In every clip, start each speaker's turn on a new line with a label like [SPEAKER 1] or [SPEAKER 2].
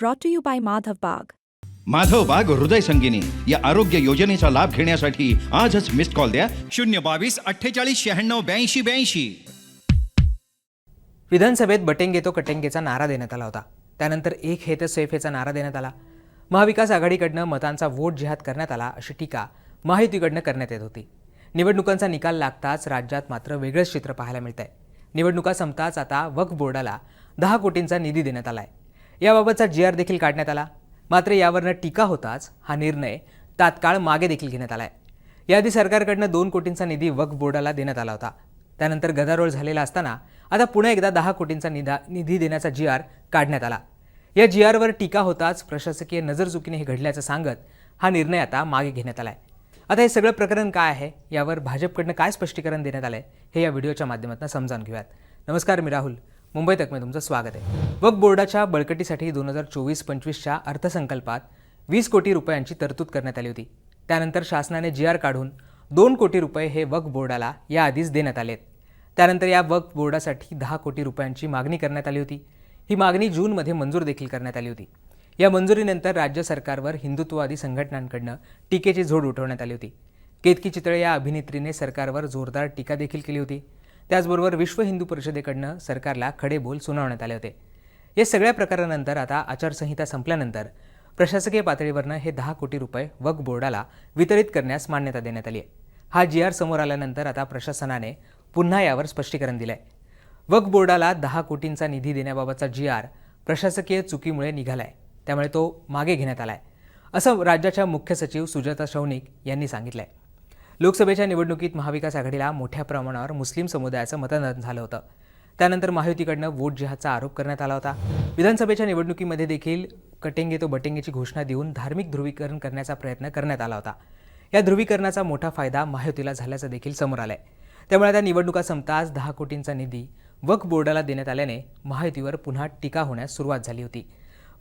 [SPEAKER 1] brought to you by Madhav Bagh.
[SPEAKER 2] Madhav बाग हृदय संगिनी या आरोग्य योजनेचा लाभ घेण्यासाठी आजच मिस्ड कॉल द्या.
[SPEAKER 3] शून्य बावीस अठ्ठेचाळीस शहाण्णव ब्याऐंशी ब्याऐंशी.
[SPEAKER 4] विधानसभेत बटेंगे तो कटेंगेचा नारा देण्यात आला होता. त्यानंतर एक हे तर सेफेचा नारा देण्यात आला. महाविकास आघाडीकडनं मतांचा वोट जिहाद करण्यात आला अशी टीका महायुतीकडनं करण्यात येत होती. निवडणुकांचा निकाल लागताच राज्यात मात्र वेगळंच चित्र पाहायला मिळत आहे निवडणुका संपताच आता वक्फ बोर्डाला दहा कोटींचा निधी देण्यात आला आहे याबाबतचा जी आर देखील काढण्यात आला. मात्र यावरनं टीका होताच हा निर्णय तात्काळ मागे देखील घेण्यात आला आहे याआधी सरकारकडनं दोन कोटींचा निधी वक्फ बोर्डाला देण्यात आला होता. त्यानंतर गदारोळ झालेला असताना आता पुन्हा एकदा दहा कोटींचा निधा निधी देण्याचा जी आर काढण्यात आला. या जी आरवर टीका होताच प्रशासकीय नजरचुकीने हे घडल्याचं सांगत हा निर्णय आता मागे घेण्यात आला आहे आता हे सगळं प्रकरण काय आहे? यावर भाजपकडनं काय स्पष्टीकरण देण्यात आलं आहे हे या व्हिडिओच्या माध्यमातून समजावून घेऊयात. नमस्कार मी राहुल. मुंबई तकमे तुमचं स्वागत आहे. वक्फ बोर्डाच्या बळकटीसाठी दोन हजार चोवीस पंचवीसच्या अर्थसंकल्पात वीस कोटी रुपयांची तरतूद करण्यात आली होती. त्यानंतर शासनाने जी आर काढून दोन कोटी रुपये हे वक्फ बोर्डाला याआधीच देण्यात आलेत. त्यानंतर या वक्फ बोर्डासाठी दहा कोटी रुपयांची मागणी करण्यात आली होती. ही मागणी जूनमध्ये मंजूर देखील करण्यात आली होती. या मंजुरीनंतर राज्य सरकारवर हिंदुत्ववादी संघटनांकडनं टीकेची झोड उठवण्यात आली होती. केतकी चितळे या अभिनेत्रीने सरकारवर जोरदार टीका देखील केली होती. त्याचबरोबर विश्व हिंदू परिषदेकडनं सरकारला खडे बोल सुनावण्यात आले होते. या सगळ्या प्रकारानंतर आता आचारसंहिता संपल्यानंतर प्रशासकीय पातळीवरनं हे दहा कोटी रुपये वक बोर्डाला वितरित करण्यास मान्यता देण्यात आली आहे. हा जी आर समोर आल्यानंतर आता प्रशासनाने पुन्हा यावर स्पष्टीकरण दिलं आहे वक बोर्डाला दहा कोटींचा निधी देण्याबाबतचा जी आर प्रशासकीय चुकीमुळे निघाला आहे त्यामुळे तो मागे घेण्यात आला आहे असं राज्याच्या मुख्य सचिव सुजाता शौनिक यांनी सांगितलं आहे लोकसभेच्या निवडणुकीत महाविकास आघाडीला मोठ्या प्रमाणावर मुस्लिम समुदायाचं मतदान झालं होतं. त्यानंतर महायुतीकडनं वोट जिहादचा आरोप करण्यात आला होता. विधानसभेच्या निवडणुकीमध्ये देखील कटेंगे तो बटेंगेची घोषणा देऊन धार्मिक ध्रुवीकरण करण्याचा प्रयत्न करण्यात आला होता. या ध्रुवीकरणाचा मोठा फायदा महायुतीला झाल्याचं देखील समोर आलंय. त्यामुळे आता निवडणुका संपताच दहा कोटींचा निधी वक्फ बोर्डाला देण्यात आल्याने महायुतीवर पुन्हा टीका होण्यास सुरुवात झाली होती.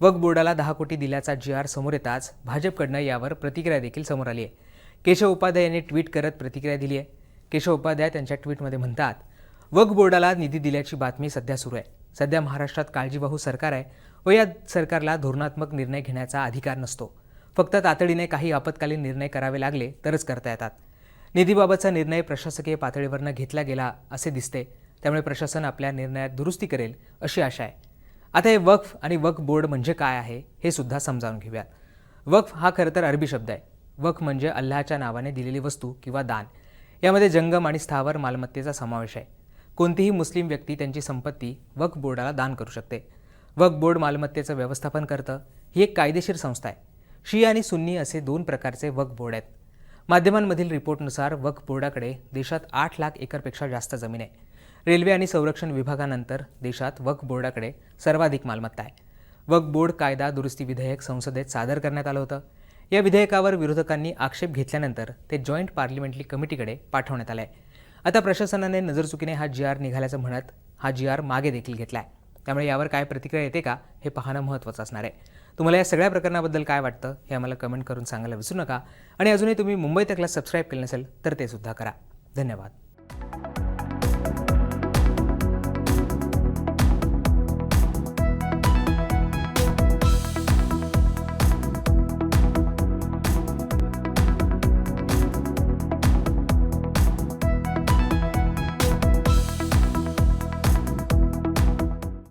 [SPEAKER 4] वक्फ बोर्डाला दहा कोटी दिल्याचा जी आर समोर येताच भाजपकडनं यावर प्रतिक्रिया देखील समोर आली आहे केशव उपाध्याय यांनी ट्विट करत प्रतिक्रिया दिली आहे. केशव उपाध्याय त्यांच्या ट्विटमध्ये म्हणतात वक्फ बोर्डाला निधी दिल्याची बातमी सध्या सुरू आहे. सध्या महाराष्ट्रात काळजीवाहू सरकार आहे व या सरकारला धोरणात्मक निर्णय घेण्याचा अधिकार नसतो. फक्त तातडीने काही आपत्कालीन निर्णय करावे लागले तरच करता येतात. निधीबाबतचा निर्णय प्रशासकीय पातळीवरनं घेतला गेला असे दिसते. त्यामुळे प्रशासन आपल्या निर्णयात दुरुस्ती करेल अशी आशा आहे. आता हे वक्फ आणि वक्फ बोर्ड म्हणजे काय आहे हे सुद्धा समजावून घेऊयात. वक्फ हा खरं तर अरबी शब्द आहे. वक म्हणजे अल्लाहच्या नावाने दिलेली वस्तू किंवा दान. यामध्ये जंगम आणि स्थावर मालमत्तेचा समावेश आहे. कोणतीही मुस्लिम व्यक्ती त्यांची संपत्ती वक बोर्डाला दान करू शकते. वक बोर्ड मालमत्तेचं व्यवस्थापन करतं ही एक कायदेशीर संस्था आहे. शिया आणि सुन्नी असे दोन प्रकारचे वक बोर्ड आहेत. माध्यमांमधील रिपोर्टनुसार वक बोर्डाकडे देशात आठ लाख एकरपेक्षा जास्त जमीन आहे. रेल्वे आणि संरक्षण विभागानंतर देशात वक बोर्डाकडे सर्वाधिक मालमत्ता आहे. वक बोर्ड कायदा दुरुस्ती विधेयक संसदेत सादर करण्यात आलं होतं. या विधेयकावर विरोधकांनी आक्षेप घेतल्यानंतर ते जॉईंट पार्लिमेंटरी कमिटीकडे पाठवण्यात आलं आहे आता प्रशासनाने नजरचुकीने हा जी आर निघाल्याचं म्हणत हा जी आर मागे देखील घेतला आहे त्यामुळे यावर काय प्रतिक्रिया येते का हे पाहणं महत्त्वाचं असणार आहे. तुम्हाला या सगळ्या प्रकरणाबद्दल काय वाटतं हे आम्हाला कमेंट करून सांगायला विसरू नका. आणि अजूनही तुम्ही मुंबई तकला सबस्क्राईब केलं नसेल तर ते सुद्धा करा. धन्यवाद.